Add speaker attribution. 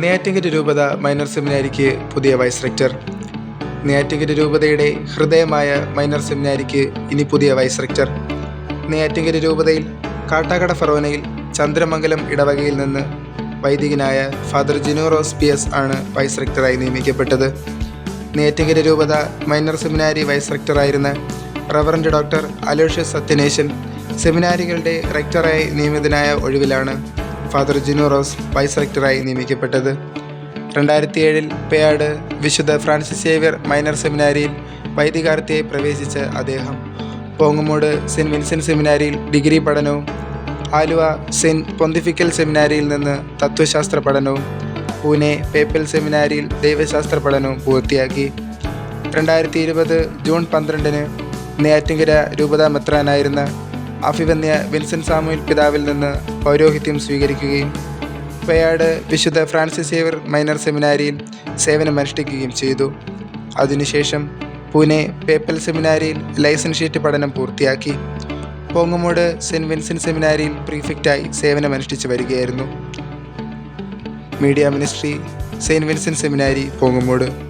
Speaker 1: നെയ്യാറ്റിൻകര രൂപത മൈനർ സെമിനാരിക്ക് പുതിയ vice rector Neyyattinkara രൂപതയുടെ ഹൃദയമായ മൈനർ സെമിനാരിക്ക് ഇനി പുതിയ വൈസ് റെക്ടർ നെയ്യാറ്റിങ്കര രൂപതയിൽ കാട്ടാക്കട ഫറോനയിൽ ചന്ദ്രമംഗലം ഇടവകയിൽ നിന്ന് വൈദികനായ ഫാദർ ജിനോറോസ് പി എസ് ആണ് വൈസ് റെക്ടറായി നിയമിക്കപ്പെട്ടത്. നെയ്യാറ്റിങ്കര രൂപത മൈനർ സെമിനാരി വൈസ് റെക്ടറായിരുന്ന റവറൻഡ് ഡോക്ടർ അലോഷ്യസ് സത്യനേശൻ സെമിനാരികളുടെ റെക്ടറായി നിയമിതനായ ഒഴിവിലാണ് ഫാദർ ജിനോറോസ് വൈസ് റക്ടറായി നിയമിക്കപ്പെട്ടത്. രണ്ടായിരത്തി ഏഴിൽ പേയാട് വിശുദ്ധ ഫ്രാൻസിസ് സേവ്യർ മൈനർ സെമിനാരിയിൽ വൈദികാർത്ഥിയായി പ്രവേശിച്ച അദ്ദേഹം. പോങ്ങുമോട് സെന്റ് വിൻസെന്റ് സെമിനാരിയിൽ ഡിഗ്രി പഠനവും ആലുവ സെന്റ് പൊന്തിഫിക്കൽ സെമിനാരിയിൽ നിന്ന് തത്വശാസ്ത്ര പഠനവും പൂനെ പേപ്പൽ സെമിനാരിയിൽ ദൈവശാസ്ത്ര പഠനവും പൂർത്തിയാക്കി. രണ്ടായിരത്തി ഇരുപത് ജൂൺ പന്ത്രണ്ടിന് നെയ്യാറ്റിങ്കര രൂപതാ മെത്രാനായിരുന്ന അഭിവന്യ വിൻസെൻ സാമുവൽ പിതാവിൽ നിന്ന് പൗരോഹിത്യം സ്വീകരിക്കുകയും പേയാട് വിശുദ്ധ ഫ്രാൻസിസ് സേവർ മൈനർ സെമിനാരിയിൽ സേവനമനുഷ്ഠിക്കുകയും ചെയ്തു. അതിനുശേഷം പൂനെ പേപ്പൽ സെമിനാരിയിൽ ലൈസൻസ് ഷീറ്റ് പഠനം പൂർത്തിയാക്കി. പോങ്ങമോട് സെന്റ് വിൻസെന്റ് സെമിനാരിയിൽ പ്രീഫിക്റ്റായി സേവനമനുഷ്ഠിച്ച് വരികയായിരുന്നു. Media ministry saint Vincent seminary Pongumoodu.